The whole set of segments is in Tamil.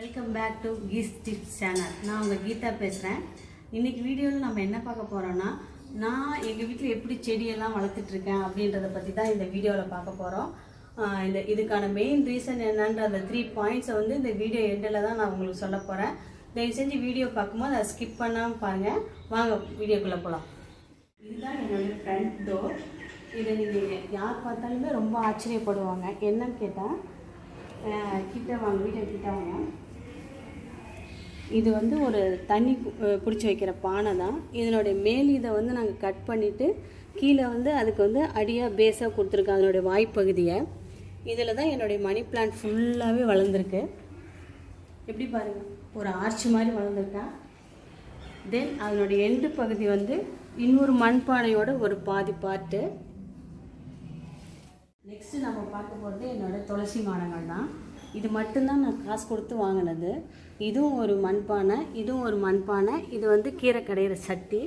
Welcome back to Gee's tips channel நான் உங்கள் கீதா பேசுகிறேன் இன்றைக்கி வீடியோவில் நம்ம என்ன பார்க்க போகிறோன்னா நான் எங்கள் வீட்டில் எப்படி செடியெல்லாம் வளர்த்துட்ருக்கேன் அப்படின்றத பற்றி தான் இந்த வீடியோவில் பார்க்க போகிறோம் இந்த இதுக்கான மெயின் ரீசன் என்னன்ற அந்த த்ரீ பாயிண்ட்ஸை வந்து இந்த வீடியோ எண்டில் தான் நான் உங்களுக்கு சொல்ல போகிறேன் தயவு செஞ்சு வீடியோ பார்க்கும்போது அதை ஸ்கிப் பண்ணாமல் பாருங்கள் வாங்க வீடியோக்குள்ளே போகலாம் இதுதான் என்னோடய ஃப்ரண்ட் டோர் இதை நீங்கள் யார் பார்த்தாலுமே ரொம்ப ஆச்சரியப்படுவாங்க. என்னன்னு கேட்டால் கிட்ட வாங்க வீட்டை கிட்ட வாங்க. இது வந்து ஒரு தண்ணி பிடிச்சி வைக்கிற பானை தான். இதனுடைய மேல் இதை வந்து நாங்கள் கட் பண்ணிவிட்டு கீழே வந்து அதுக்கு வந்து அடியாக பேஸாக கொடுத்துருக்கோம் அதனுடைய வாய்ப்பகுதியை. இதில் தான் என்னுடைய மணி பிளான்ட் ஃபுல்லாகவே வளர்ந்துருக்கு. எப்படி பாருங்கள் ஒரு ஆர்ச்சி மாதிரி வளர்ந்துருக்கேன் தென் அதனுடைய எண்டு பகுதி வந்து இன்னொரு மண்பானையோட ஒரு பாதி பார்ட்டு நெக்ஸ்ட்டு நம்ம பார்க்க போகிறது என்னோட துளசி மாடங்கள் தான். இது மட்டும்தான் நான் காசு கொடுத்து வாங்கினது. இதுவும் ஒரு மண்பானை இதுவும் ஒரு மண்பானை. இது வந்து கீரை கடையிற சட்டி.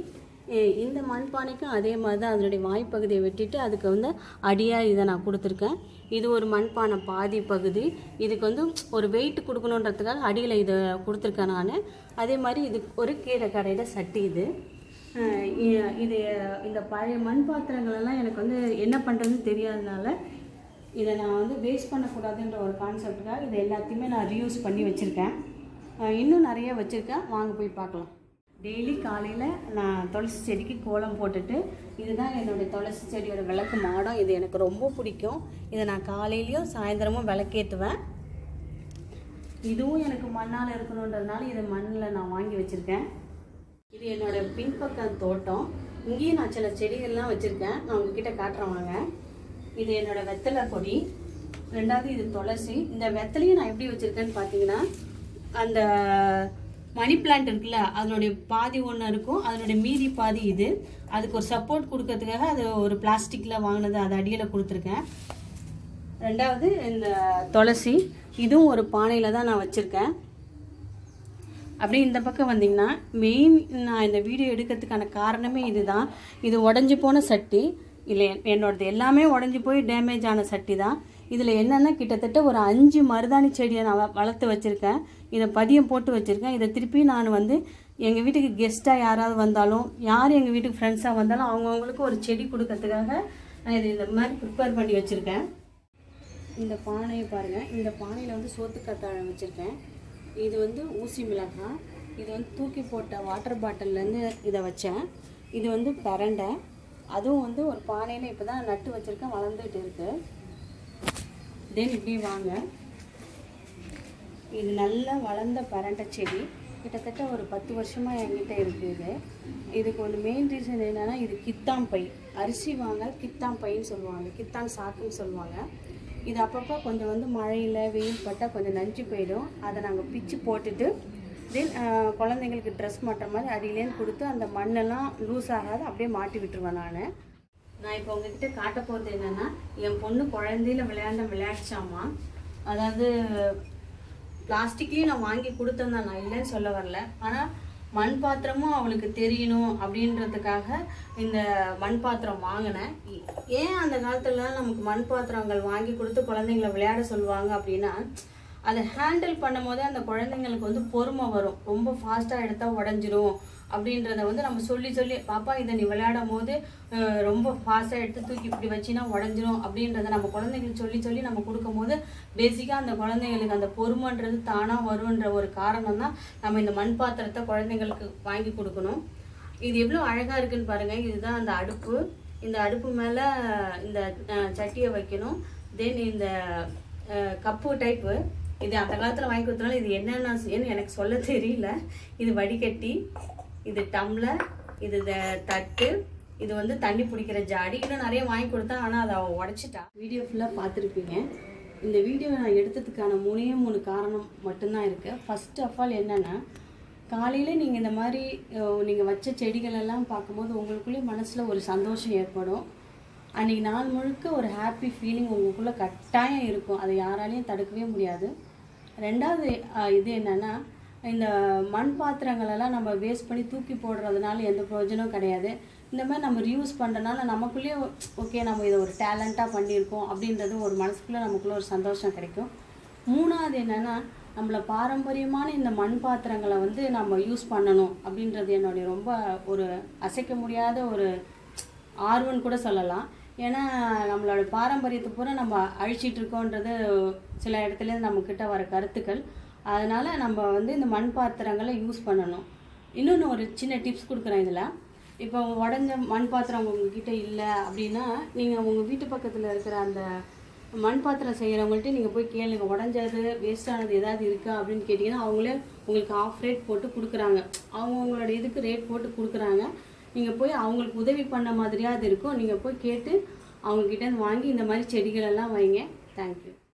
இந்த மண்பானைக்கும் அதே மாதிரி தான் அதனுடைய வாய்ப்பகுதியை வெட்டிட்டு அதுக்கு வந்து அடியாக இதை நான் கொடுத்துருக்கேன். இது ஒரு மண்பானை பாதி பகுதி. இதுக்கு வந்து ஒரு வெயிட் கொடுக்கணுன்றதுக்காக அடியில் இதை கொடுத்துருக்கேன் நான். அதே மாதிரி இது ஒரு கீரை கடையில் சட்டி இது. இது இந்த பழைய மண் பாத்திரங்களெல்லாம் எனக்கு வந்து என்ன பண்ணுறதுன்னு தெரியாதனால இதை நான் வந்து வேஸ்ட் பண்ணக்கூடாதுன்ற ஒரு கான்செப்டுக்காக இது எல்லாத்தையுமே நான் ரீயூஸ் பண்ணி வச்சுருக்கேன். இன்னும் நிறைய வச்சுருக்கேன். வாங்க போய் பார்க்கலாம். டெய்லி காலையில் நான் துளசி செடிக்கு கோலம் போட்டுட்டு இதுதான் என்னுடைய துளசி செடியோட விளக்கு மாடம். இது எனக்கு ரொம்ப பிடிக்கும். இதை நான் காலையிலையும் சாயந்தரமும் விளக்கேற்றுவேன் இதுவும் எனக்கு மண்ணால் இருக்கணுன்றதுனால இதை மண்ணில் நான் வாங்கி வச்சுருக்கேன். இது என்னோடய பின்பக்கம் தோட்டம். இங்கேயும் நான் சில செடிகள்லாம் வச்சுருக்கேன். நான் உங்ககிட்ட காட்டுறேன் வாங்க. இது என்னோட வெத்தலை கொடி ரெண்டாவது இது துளசி. இந்த வெத்தலையும் நான் எப்படி வச்சுருக்கேன்னு பார்த்தீங்கன்னா அந்த மணி பிளான்ட் இருக்குல்ல அதனுடைய பாதி ஒன்று இருக்கும். அதனுடைய மீதி பாதி இது. அதுக்கு ஒரு சப்போர்ட் கொடுக்கறதுக்காக அது ஒரு பிளாஸ்டிக்கில் வாங்கினது அது அடியில் கொடுத்துருக்கேன். ரெண்டாவது இந்த துளசி. இதுவும் ஒரு பானையில் தான் நான் வச்சுருக்கேன். அப்படியே இந்த பக்கம் வந்தீங்கன்னா மெயின் நான் இந்த வீடியோ எடுக்கிறதுக்கான காரணமே இதுதான். இது உடஞ்சி போன சட்டி. இல்லை என்னோடது எல்லாமே உடஞ்சி போய் டேமேஜ் ஆன சட்டி தான். இதில் என்னென்னா கிட்டத்தட்ட ஒரு அஞ்சு மருதாணி செடியை நான் வளர்த்து வச்சுருக்கேன். இதை பதியம் போட்டு வச்சுருக்கேன். இதை திருப்பி நான் வந்து எங்கள் வீட்டுக்கு கெஸ்ட்டாக யாராவது வந்தாலும் யார் எங்கள் வீட்டுக்கு ஃப்ரெண்ட்ஸாக வந்தாலும் அவங்கவுங்களுக்கு ஒரு செடி கொடுக்கறதுக்காக நான் இதை இந்த மாதிரி ப்ரிப்பேர் பண்ணி வச்சுருக்கேன். இந்த பானையை பாருங்கள் இந்த பானையில் வந்து சோத்துக்கத்தாழம் வச்சுருக்கேன். இது வந்து ஊசி மிளகாய். இது வந்து தூக்கி போட்ட வாட்டர் பாட்டில்லேருந்து இதை வச்சேன். இது வந்து பரண்டை. அதுவும் வந்து ஒரு பானையில் இப்போ தான் நட்டு வச்சுருக்கேன் வளர்ந்துட்டு இருக்கு. தென் இப்படி வாங்க. இது நல்லா வளர்ந்த பரண்டை செடி. கிட்டத்தட்ட ஒரு பத்து வருஷமாக என்கிட்ட இருக்குது இது. இதுக்கு ஒரு மெயின் ரீசன் என்னென்னா இது கித்தாம் பை அரிசி வாங்க கித்தாம் பைன்னு சொல்லுவாங்க. கித்தான் சாக்குன்னு சொல்லுவாங்க. இது அப்பப்போ கொஞ்சம் வந்து மழையில் வெயில் பட்டால் கொஞ்சம் நஞ்சு போயிடும். அதை நாங்கள் பிச்சு போட்டுட்டு தென் குழந்தைங்களுக்கு ட்ரெஸ் மாட்டுற மாதிரி அடியிலேருந்து கொடுத்து அந்த மண்ணெல்லாம் லூஸ் ஆகாது அப்படியே மாட்டி விட்டுருவேன் நான். நான் இப்போ உங்ககிட்ட காட்ட போகிறது என்னென்னா என் பொண்ணு குழந்தையில விளையாண்ட விளையாடிச்சாமா அதாவது பிளாஸ்டிக்கையும் நான் வாங்கி கொடுத்தேன் தான் நான் இல்லைன்னு சொல்ல வரல. ஆனால் மண் பாத்திரமும் அவளுக்கு தெரியணும் அப்படின்றதுக்காக இந்த மண் பாத்திரம் வாங்கினேன். ஏன் அந்த காலத்துலலாம் நமக்கு மண் பாத்திரங்கள் வாங்கி கொடுத்து குழந்தைங்கள விளையாட சொல்லுவாங்க அப்படின்னா அதை ஹேண்டில் பண்ணும் போதே அந்த குழந்தைங்களுக்கு வந்து பொறுமை வரும். ரொம்ப ஃபாஸ்ட்டாக எடுத்தால் உடஞ்சிரும் அப்படின்றத வந்து நம்ம சொல்லி சொல்லி பாப்பா இதை நீ விளையாடும் போது ரொம்ப ஃபாஸ்ட்டாக எடுத்து தூக்கி இப்படி வச்சினா உடஞ்சிரும் அப்படின்றத நம்ம குழந்தைங்களுக்கு சொல்லி சொல்லி நம்ம கொடுக்கும் போது பேசிக்காக அந்த குழந்தைங்களுக்கு அந்த பொறுமைன்றது தானாக வரும்ன்ற ஒரு காரணம் தான் நம்ம இந்த மண் பாத்திரத்தை குழந்தைங்களுக்கு வாங்கி கொடுக்கணும். இது எவ்வளோ அழகாக இருக்குன்னு பாருங்கள் இதுதான் அந்த அடுப்பு. இந்த அடுப்பு மேலே இந்த சட்டியை வைக்கணும். தென் இந்த கப்பு டைப்பு இது அந்த காலத்தில் வாங்கி கொடுத்தனால இது என்னென்ன ஏன்னு எனக்கு சொல்ல தெரியல. இது வடிகட்டி இது டம்ளர் இது தட்டு இது வந்து தண்ணி பிடிக்கிற ஜாடி. இன்னும் நிறைய வாங்கி கொடுத்தா ஆனால் அதை அவள் உடச்சிட்டா. வீடியோ ஃபுல்லாக பார்த்துருப்பீங்க. இந்த வீடியோ நான் எடுத்ததுக்கான மூணே மூணு காரணம் மட்டும்தான் இருக்குது ஃபர்ஸ்ட் ஆஃப் ஆல் என்னென்னா காலையில் நீங்கள் இந்த மாதிரி நீங்கள் வச்ச செடிகளெல்லாம் பார்க்கும்போது உங்களுக்குள்ளேயே மனசில் ஒரு சந்தோஷம் ஏற்படும். அன்றைக்கி நாள் முழுக்க ஒரு ஹாப்பி ஃபீலிங் உங்களுக்குள்ளே கட்டாயம் இருக்கும். அதை யாராலையும் தடுக்கவே முடியாது. ரெண்டாவது இது என்னென்னா இந்த மண் பாத்திரங்களெல்லாம் நம்ம வேஸ்ட் பண்ணி தூக்கி போடுறதுனால எந்த பிரயோஜனம் கிடையாது. இந்த மாதிரி நம்ம ரியூஸ் பண்ணுறதுனால நமக்குள்ளேயே ஓகே நம்ம இதை ஒரு டேலண்ட்டாக பண்ணியிருக்கோம் அப்படின்றது ஒரு மனசுக்குள்ளே நமக்குள்ளே ஒரு சந்தோஷம் கிடைக்கும். மூணாவது என்னென்னா நம்மள பாரம்பரியமான இந்த மண் பாத்திரங்களை வந்து நம்ம யூஸ் பண்ணணும் அப்படின்றது என்னுடைய ரொம்ப ஒரு அசைக்க முடியாத ஒரு ஆர்வம்னு கூட சொல்லலாம். ஏன்னா நம்மளோட பாரம்பரியத்தை பூரா நம்ம அழிச்சிட்டு இருக்கோன்றது சில இடத்துல நம்மக்கிட்ட வர கருத்துக்கள். அதனால் நம்ம வந்து இந்த மண் பாத்திரங்களை யூஸ் பண்ணணும். இன்னொன்று ஒரு சின்ன டிப்ஸ் கொடுக்குறேன் இதில். இப்போ உடஞ்ச மண் பாத்திரம் உங்ககிட்ட இல்லை அப்படின்னா நீங்கள் உங்கள் வீட்டு பக்கத்தில் இருக்கிற அந்த மண் பாத்திரம் செய்கிறவங்கள்ட்ட நீங்கள் போய் கேளுங்க. உடஞ்சது வேஸ்டானது ஏதாவது இருக்கா அப்படின்னு கேட்டிங்கன்னா அவங்களே உங்களுக்கு ஆஃப் ரேட் போட்டு கொடுக்குறாங்க. அவங்கவுங்களோட இதுக்கு ரேட் போட்டு கொடுக்குறாங்க. நீங்கள் போய் அவங்களுக்கு உதவி பண்ண மாதிரியாக அது இருக்கும். நீங்கள் போய் கேட்டு அவங்கக்கிட்ட வாங்கி இந்த மாதிரி செடிகளெல்லாம் வைங்க. தேங்க்யூ